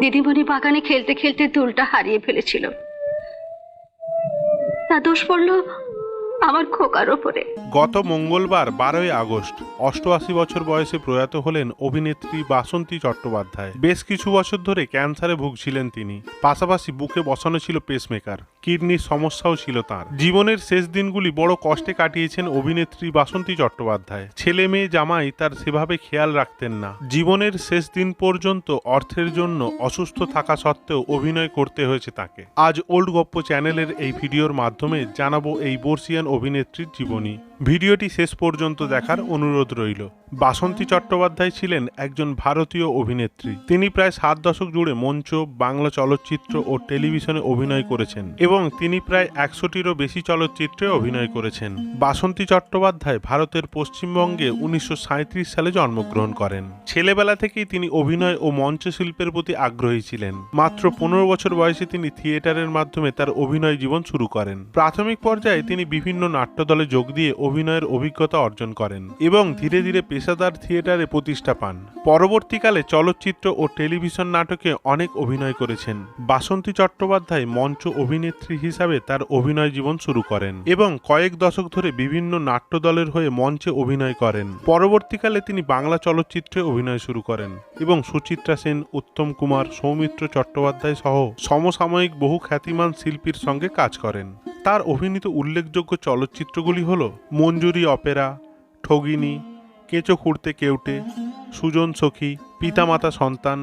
দিদিমণি বাগানে খেলতে খেলতে দুলটা হারিয়ে ফেলেছিল। তা দোষ পড়ল আমার খোকার ওপরে। গত মঙ্গলবার বারোই আগস্ট, অষ্টআশি বছর বয়সে প্রয়াত হলেন অভিনেত্রী বাসন্তী চট্টোপাধ্যায়। বেশ কিছু বছর ধরে ক্যান্সারে ভুগছিলেন তিনি। পাশাপাশি বুকে বসানো ছিল পেসমেকার কিডনির সমস্যাও ছিল তার। জীবনের শেষ দিনগুলি বড় কষ্টে কাটিয়েছেন অভিনেত্রী বাসন্তী চট্টোপাধ্যায়। ছেলে মেয়ে জামাই তার সেভাবে খেয়াল রাখতেন না। জীবনের শেষ দিন পর্যন্ত অর্থের জন্য অসুস্থ থাকা সত্ত্বেও অভিনয় করতে হয়েছে তাকে। আজ ওল্ড গপ্প চ্যানেলের এই ভিডিওর মাধ্যমে জানাব এই বর্ষিয়ান অভিনেত্রীর জীবনী। ভিডিওটি শেষ পর্যন্ত দেখার অনুরোধ রইল। বাসন্তী চট্টোপাধ্যায় ছিলেন একজন ভারতীয় অভিনেত্রী। তিনি প্রায় সাত দশক জুড়ে মঞ্চ, বাংলা চলচ্চিত্র ও টেলিভিশনে অভিনয় করেছেন এবং তিনি প্রায় একশোটিরও বেশি চলচ্চিত্রে অভিনয় করেছেন। বাসন্তী চট্টোপাধ্যায় ভারতের পশ্চিমবঙ্গে উনিশশো সাঁইত্রিশ সালে জন্মগ্রহণ করেন। ছেলেবেলা থেকেই তিনি অভিনয় ও মঞ্চ শিল্পের প্রতি আগ্রহী ছিলেন। মাত্র পনেরো বছর বয়সে তিনি থিয়েটারের মাধ্যমে তার অভিনয় জীবন শুরু করেন। প্রাথমিক পর্যায়ে তিনি বিভিন্ন নাট্যদলে যোগ দিয়ে অভিনয়ের অভিজ্ঞতা অর্জন করেন এবং ধীরে ধীরে পেশাদার থিয়েটারে প্রতিষ্ঠা পান। পরবর্তীকালে চলচ্চিত্র ও টেলিভিশন নাটকে অনেক অভিনয় করেছেন। বাসন্তী চট্টোপাধ্যায় মঞ্চ অভিনেত্রী হিসাবে তার অভিনয় জীবন শুরু করেন এবং কয়েক দশক ধরে বিভিন্ন নাট্যদলের হয়ে মঞ্চে অভিনয় করেন। পরবর্তীকালে তিনি বাংলা চলচ্চিত্রে অভিনয় শুরু করেন এবং সুচিত্রা সেন, উত্তম কুমার, সৌমিত্র চট্টোপাধ্যায় সহ সমসাময়িক বহু খ্যাতিমান শিল্পীর সঙ্গে কাজ করেন। তার অভিনীত উল্লেখযোগ্য চলচ্চিত্রগুলি হল মঞ্জুরি অপেরা, ঠগিনী, কেঁচো খুঁড়তে কেউটে, সুজন সখী, পিতামাতা সন্তান,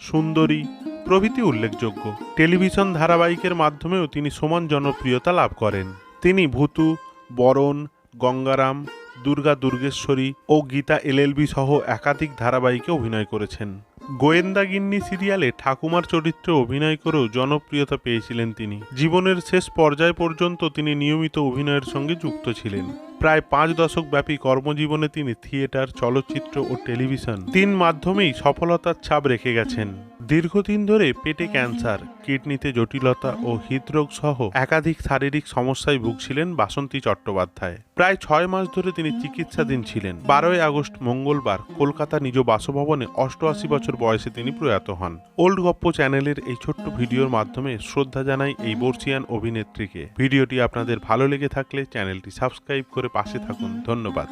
সুন্দরী প্রভৃতি উল্লেখযোগ্য। টেলিভিশন ধারাবাহিকের মাধ্যমেও তিনি সমান জনপ্রিয়তা লাভ করেন। তিনি ভূতু, বরণ, গঙ্গারাম, দুর্গা দুর্গেশ্বরী ও গীতা এলএলবি সহ একাধিক ধারাবাহিকে অভিনয় করেছেন। গোয়েন্দাগিন্নি সিরিয়ালে ঠাকুমার চরিত্রে অভিনয় করেও জনপ্রিয়তা পেয়েছিলেন তিনি। জীবনের শেষ পর্যায় পর্যন্ত তিনি নিয়মিত অভিনয়ের সঙ্গে যুক্ত ছিলেন। প্রায় পাঁচ দশক ব্যাপী কর্মজীবনে তিনি থিয়েটার, চলচ্চিত্র ও টেলিভিশন তিন মাধ্যমেই সফলতার ছাপ রেখে গেছেন। দীর্ঘদিন ধরে পেটে ক্যান্সার কিডনিতে জটিলতা ও হৃদরোগ সহ একাধিক শারীরিক সমস্যায় ভুগছিলেন বাসন্তী চট্টোপাধ্যায়। প্রায় ছয় মাস ধরে তিনি চিকিৎসাধীন ছিলেন। বারোই আগস্ট মঙ্গলবার কলকাতা নিজ বাসভবনে অষ্টআশি বছর বয়সে তিনি প্রয়াত হন। ওল্ড গপ্প চ্যানেলের এই ছোট্ট ভিডিওর মাধ্যমে শ্রদ্ধা জানাই এই বর্ষিয়ান অভিনেত্রীকে। ভিডিওটি আপনাদের ভালো লেগে থাকলে চ্যানেলটি সাবস্ক্রাইব করে পাশে থাকুন। ধন্যবাদ।